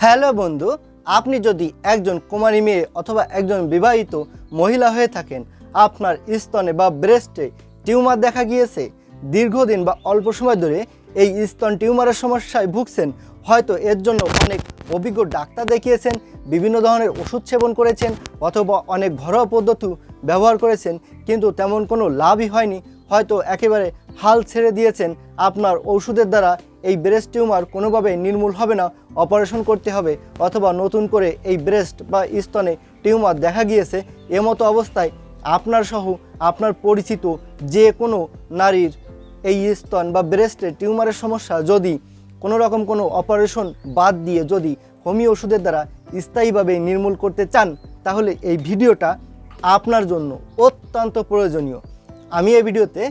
Hello বন্ধু, আপনি যদি একজন কুমারী মেয়ে অথবা একজন বিবাহিত মহিলা হয়ে থাকেন, আপনার স্তনে বা ব্রেস্টে টিউমার দেখা গিয়েছে। দীর্ঘদিন বা অল্প সময় ধরে এই স্তন টিউমারের সমস্যায় ভুগছেন। হয়তো এর জন্য অনেক অভিজ্ঞ ডাক্তার দেখিয়েছেন, বিভিন্ন ধরনের ওষুধ সেবন করেছেন অথবা অনেক ঘরোয়া পদ্ধতি ব্যবহার করেছেন, কিন্তু তেমন কোনো লাভই হয়নি। হয়তো একেবারে হাল ছেড়ে দিয়েছেন। আপনার ওষুধের দ্বারা এই ব্রেস্ট টিউমার কোনোভাবে নির্মূল হবে না অপারেশন করতে হবে অথবা নতুন করে এই ব্রেস্ট বা স্তনে টিউমার দেখা গিয়েছে, এমতো অবস্থায় আপনার সহ আপনার পরিচিত যে কোনো নারীর এই স্তন বা ব্রেস্টের টিউমারের সমস্যা যদি কোনো রকম কোনো অপারেশন বাদ দিয়ে যদি হোমিও ওষুধের দ্বারা স্থায়ীভাবে নির্মূল করতে চান, তাহলে এই ভিডিওটা আপনার জন্য অত্যন্ত প্রয়োজনীয়। আমি এই ভিডিওতে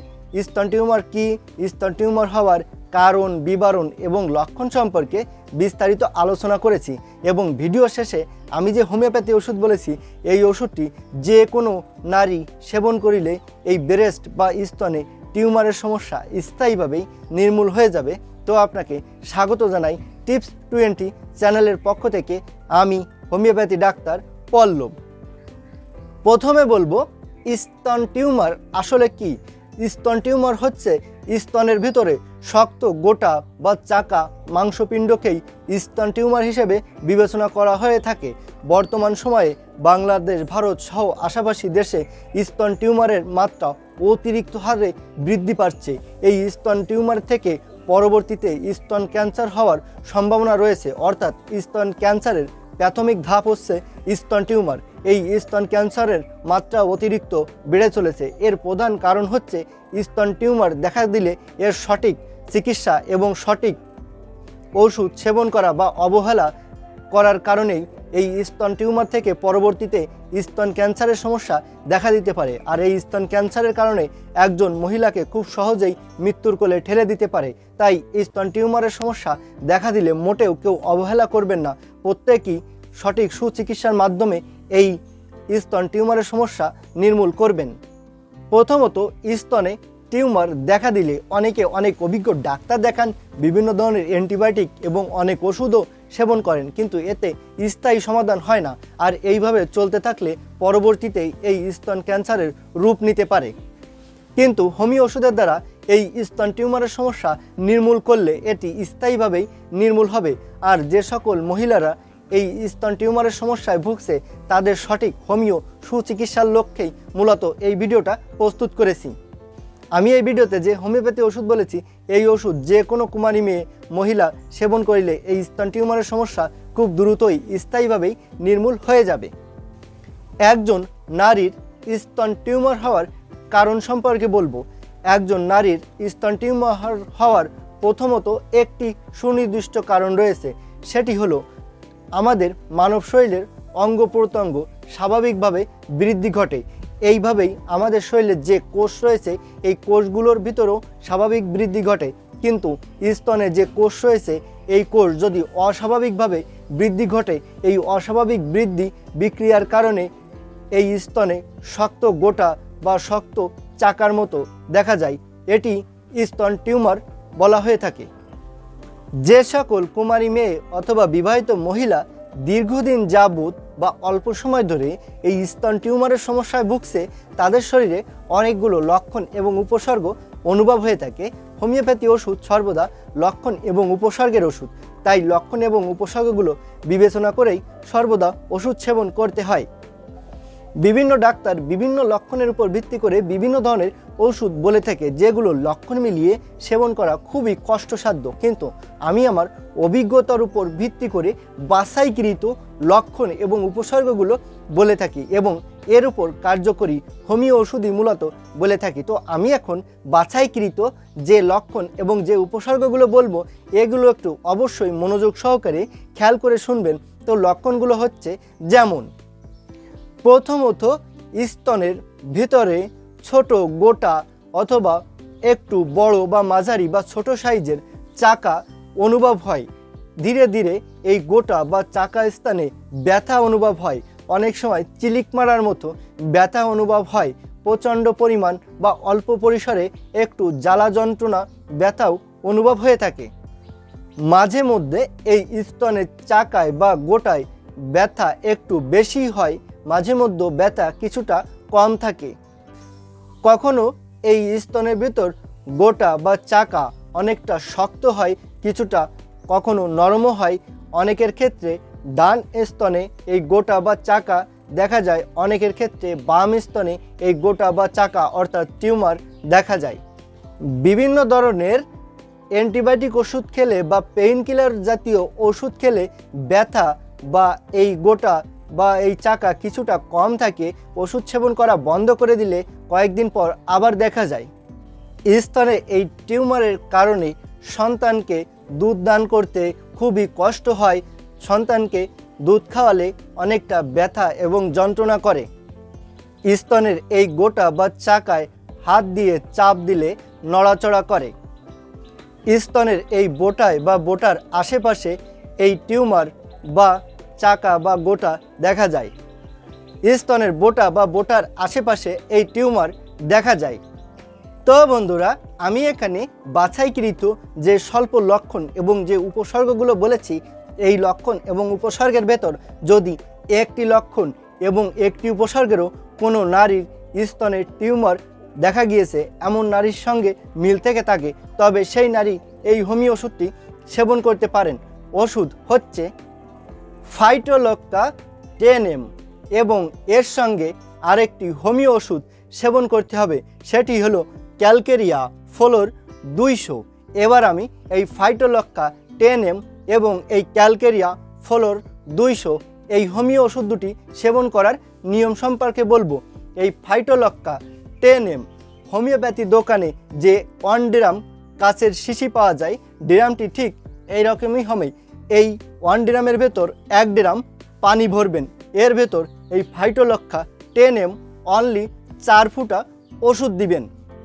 স্তন টিউমার কি, স্তন টিউমার হওয়ার কারণ, বিবরণ এবং লক্ষণ সম্পর্কে বিস্তারিত আলোচনা করেছি এবং ভিডিও শেষে আমি যে হোমিওপ্যাথি ওষুধ বলেছি, এই ওষুধটি যে কোনো নারী সেবন করিলে এই ব্রেস্ট বা স্তনে টিউমারের সমস্যা স্থায়ীভাবেই নির্মূল হয়ে যাবে। তো আপনাকে স্বাগত জানাই টিপস টোয়েন্টি চ্যানেলের পক্ষ থেকে আমি হোমিওপ্যাথি ডাক্তার পল্লব। প্রথমে বলব, স্তন টিউমার আসলে কি? স্তন টিউমার হচ্ছে স্তনের ভিতরে শক্ত গোটা বা চাকা মাংসপিণ্ডকেই স্তন টিউমার হিসেবে বিবেচনা করা হয়ে থাকে। বর্তমান সময়ে বাংলাদেশ, ভারত সহ আশাপাশি দেশে স্তন টিউমারের মাত্রা অতিরিক্ত হারে বৃদ্ধি পাচ্ছে। এই স্তন টিউমার থেকে পরবর্তীতে স্তন ক্যান্সার হওয়ার সম্ভাবনা রয়েছে। অর্থাৎ স্তন ক্যান্সারের প্রাথমিক ধাপ হচ্ছে স্তন টিউমার। এই স্তন ক্যান্সারের মাত্রা অতিরিক্ত বেড়ে চলেছে। এর প্রধান কারণ হচ্ছে স্তন টিউমার দেখা দিলে এর সঠিক চিকিৎসা এবং সঠিক ওষুধ সেবন করা বা অবহেলা করার কারণেই এই স্তন টিউমার থেকে পরবর্তীতে স্তন ক্যান্সারের সমস্যা দেখা দিতে পারে। আর এই স্তন ক্যান্সারের কারণে একজন মহিলাকে খুব সহজেই মৃত্যুর কোলে ঠেলে দিতে পারে। তাই স্তন টিউমারের সমস্যা দেখা দিলে মোটেও কেউ অবহেলা করবেন না। প্রত্যেকেই সঠিক সুচিকিৎসার মাধ্যমে এই স্তন টিউমারের সমস্যা নির্মূল করবেন। প্রথমত, স্তনে টিউমার দেখা দিলে অনেকে অনেক অভিজ্ঞ ডাক্তার দেখান, বিভিন্ন ধরনের অ্যান্টিবায়োটিক এবং অনেক ওষুধও সেবন করেন, কিন্তু এতে স্থায়ী সমাধান হয় না। আর এইভাবে চলতে থাকলে পরবর্তীতে এই স্তন ক্যান্সারের রূপ নিতে পারে। কিন্তু হোমিও ওষুধের দ্বারা এই স্তন টিউমারের সমস্যা নির্মূল করলে এটি স্থায়ীভাবেই নির্মূল হবে। আর যে সকল মহিলারা এই স্তন টিউমারের সমস্যায় ভুগছে তাদের সঠিক হোমিও সুচিকিৎসার লক্ষ্যেই মূলত এই ভিডিওটা প্রস্তুত করেছি। আমি এই ভিডিওতে যে হোমিওপ্যাথি ওষুধ বলেছি, এই ওষুধ যে কোনো কুমারী মেয়ে, মহিলা সেবন করিলে এই স্তন টিউমারের সমস্যা খুব দ্রুতই স্থায়ীভাবেই নির্মূল হয়ে যাবে। একজন নারীর স্তন টিউমার হওয়ার কারণ সম্পর্কে বলব। একজন নারীর স্তন টিউমার হওয়ার প্রথমত একটি সুনির্দিষ্ট কারণ রয়েছে, সেটি হলো আমাদের মানব শরীরের অঙ্গ প্রত্যঙ্গ স্বাভাবিকভাবে বৃদ্ধি ঘটে। এইভাবেই আমাদের শরীরের যে কোষ রয়েছে, এই কোষগুলোর ভিতরেও স্বাভাবিক বৃদ্ধি ঘটে। কিন্তু স্তনে যে কোষ রয়েছে, এই কোষ যদি অস্বাভাবিকভাবে বৃদ্ধি ঘটে, এই অস্বাভাবিক বৃদ্ধি বিক্রিয়ার কারণে এই স্তনে শক্ত গোটা বা শক্ত চাকার মতো দেখা যায়। এটি স্তন টিউমার বলা হয়ে থাকে। যে সকল কুমারী মেয়ে অথবা বিবাহিত মহিলা দীর্ঘদিন যাবৎ বা অল্প সময় ধরে এই স্তন টিউমারের সমস্যায় ভুগছে, তাদের শরীরে অনেকগুলো লক্ষণ এবং উপসর্গ অনুভব হয়ে থাকে। হোমিওপ্যাথি ওষুধ সর্বদা লক্ষণ এবং উপসর্গের ওষুধ। তাই লক্ষণ এবং উপসর্গগুলো বিবেচনা করেই সর্বদা ওষুধ সেবন করতে হয়। বিভিন্ন ডাক্তার বিভিন্ন লক্ষণের উপর ভিত্তি করে বিভিন্ন ধরনের ওষুধ বলে থাকে, যেগুলো লক্ষণ মিলিয়ে সেবন করা খুবই কষ্টসাধ্য। কিন্তু আমি আমার অভিজ্ঞতার উপর ভিত্তি করে বাছাইকৃত লক্ষণ এবং উপসর্গগুলো বলে থাকি এবং এর উপর কার্যকরী হোমিও ওষুধই মূলত বলে থাকি। তো আমি এখন বাছাইকৃত যে লক্ষণ এবং যে উপসর্গগুলো বলব, এগুলো একটু অবশ্যই মনোযোগ সহকারে খেয়াল করে শুনবেন। তো লক্ষণগুলো হচ্ছে যেমন প্রথমত স্তনের ভিতরে ছোট গোটা অথবা একটু বড় বা মাঝারি বা ছোট সাইজের চাকা অনুভব হয়। ধীরে ধীরে এই গোটা বা চাকা স্থানে ব্যথা অনুভব হয়। অনেক সময় চিলিক মারার মতো ব্যথা অনুভব হয়। প্রচণ্ড পরিমাণ বা অল্প পরিসরে একটু জ্বালা যন্ত্রণা, ব্যথাও অনুভব হয়ে থাকে। মাঝে মধ্যে এই স্তনের চাকায় বা গোটায় ব্যথা একটু বেশি হয়। মাঝে মধ্যে ব্যথা কিছুটা কম থাকে। কখনো এই স্তনের ভেতর গোটা বা চাকা অনেকটা শক্ত হয়, কিছুটা কখনো নরমও হয়। অনেকের ক্ষেত্রে ডান স্তনে এই গোটা বা চাকা দেখা যায়, অনেকের ক্ষেত্রে বাম স্তনে এই গোটা বা চাকা অর্থাৎ টিউমার দেখা যায়। বিভিন্ন ধরনের অ্যান্টিবায়োটিক ওষুধ খেলে বা পেইন কিলার জাতীয় ওষুধ খেলে ব্যথা বা এই গোটা বা এই চাকা কিছুটা কম থাকে, ওষুধ সেবন করা বন্ধ করে দিলে কয়েকদিন পর আবার দেখা যায়। স্তনে এই টিউমারের কারণে সন্তানকে দুধ দান করতে খুবই কষ্ট হয়। সন্তানকে দুধ খাওয়ালে অনেকটা ব্যথা এবং যন্ত্রণা করে। স্তনের এই গোটা বা চাকায় হাত দিয়ে চাপ দিলে নড়াচড়া করে। স্তনের এই বোটায় বা বোটার আশেপাশে এই টিউমার বা চাকা বা গোটা দেখা যায়। স্তনের বোটা বা বোটার আশেপাশে এই টিউমার দেখা যায়। তো বন্ধুরা, আমি এখানে বাছাইকৃত যে স্বল্প লক্ষণ এবং যে উপসর্গগুলো বলেছি, এই লক্ষণ এবং উপসর্গের ভেতর যদি একটি লক্ষণ এবং একটি উপসর্গেরও কোনো নারীর স্তনের টিউমার দেখা গিয়েছে, এমন নারীর সঙ্গে মিল থেকে থাকে, তবে সেই নারী এই হোমিও ওষুধটি সেবন করতে পারেন। ওষুধ হচ্ছে ফাইটোলক্কা টেন এম এবং এর সঙ্গে আরেকটি হোমিও ওষুধ সেবন করতে হবে, সেটি হলো ক্যালকেরিয়া ফলোর দুইশো। এবার আমি এই ফাইটোলক্কা টেন এম এবং এই ক্যালকেরিয়া ফলোর দুইশো, এই হোমিও ওষুধ দুটি সেবন করার নিয়ম সম্পর্কে বলব। এই ফাইটোলক্কা টেন এম হোমিওপ্যাথি দোকানে যে ওয়ান ড্রাম কাচের শিশি পাওয়া যায়, ড্রামটি ঠিক এই রকমই হবে। এই ওয়ান ড্রামের ভেতর এক ড্রাম পানি ভরবেন। এর ভেতর এই ফাইটোলক্ষা টেন এম অনলি চার ফুটা ওষুধ দিবেন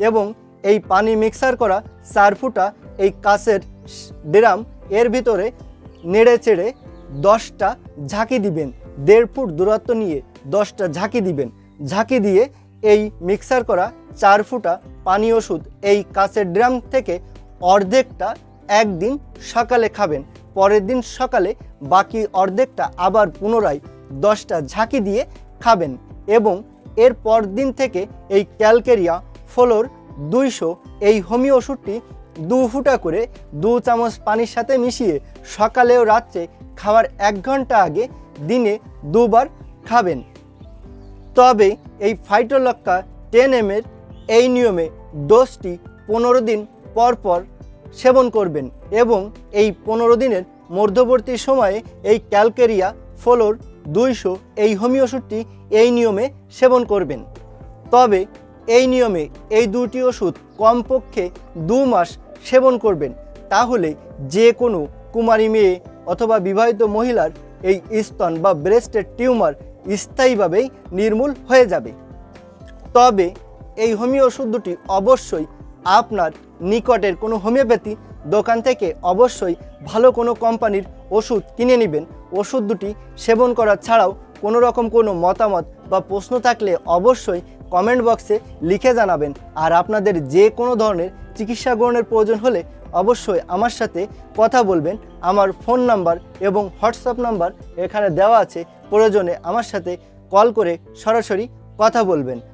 এবং এই পানি মিক্সার করা চার ফুটা এই কাচের ড্রাম এর ভিতরে নেড়ে চেড়ে দশটা ঝাঁকি দিবেন। দেড় ফুট দূরত্ব নিয়ে দশটা ঝাঁকি দিবেন। ঝাঁকি দিয়ে এই মিক্সার করা চার ফুটা পানি ওষুধ এই কাচের ড্রাম থেকে অর্ধেকটা একদিন সকালে খাবেন। পরের দিন সকালে বাকি অর্ধেকটা আবার পুনরায় দশটা ঝাঁকি দিয়ে খাবেন এবং এর দিন থেকে এই ক্যালকেরিয়া ফলোর দুইশো, এই হোমিও ওষুধটি দু ফুটা করে দু চামচ পানির সাথে মিশিয়ে সকালে ও রাত্রে খাওয়ার এক ঘণ্টা আগে দিনে দুবার খাবেন। তবে এই ফাইটোলক্কা টেন এমের এই নিয়মে ডোজটি পনেরো দিন পর পর সেবন করবেন এবং এই পনেরো দিনের মধ্যবর্তী সময়ে এই ক্যালকেরিয়া ফলোর দুইশো, এই হোমিও ওষুধটি এই নিয়মে সেবন করবেন। তবে এই নিয়মে এই দুটি ওষুধ কমপক্ষে দু মাস সেবন করবেন। তাহলে যে কোনো কুমারী মেয়ে অথবা বিবাহিত মহিলার এই স্তন বা ব্রেস্টের টিউমার স্থায়ীভাবেই নির্মূল হয়ে যাবে। তবে এই হোমিও ওষুধ দুটি অবশ্যই আপনার নিকটের কোনো হোমিওপ্যাথি দোকান থেকে অবশ্যই ভালো কোনো কোম্পানির ওষুধ কিনে নেবেন। ওষুধ দুটি সেবন করা ছাড়াও কোনো রকম কোনো মতামত বা প্রশ্ন থাকলে অবশ্যই কমেন্ট বক্সে লিখে জানাবেন। আর আপনাদের যে কোনো ধরনের চিকিৎসা গ্রহণের প্রয়োজন হলে অবশ্যই আমার সাথে কথা বলবেন। আমার ফোন নাম্বার এবং হোয়াটসঅ্যাপ নাম্বার এখানে দেওয়া আছে। প্রয়োজনে আমার সাথে কল করে সরাসরি কথা বলবেন।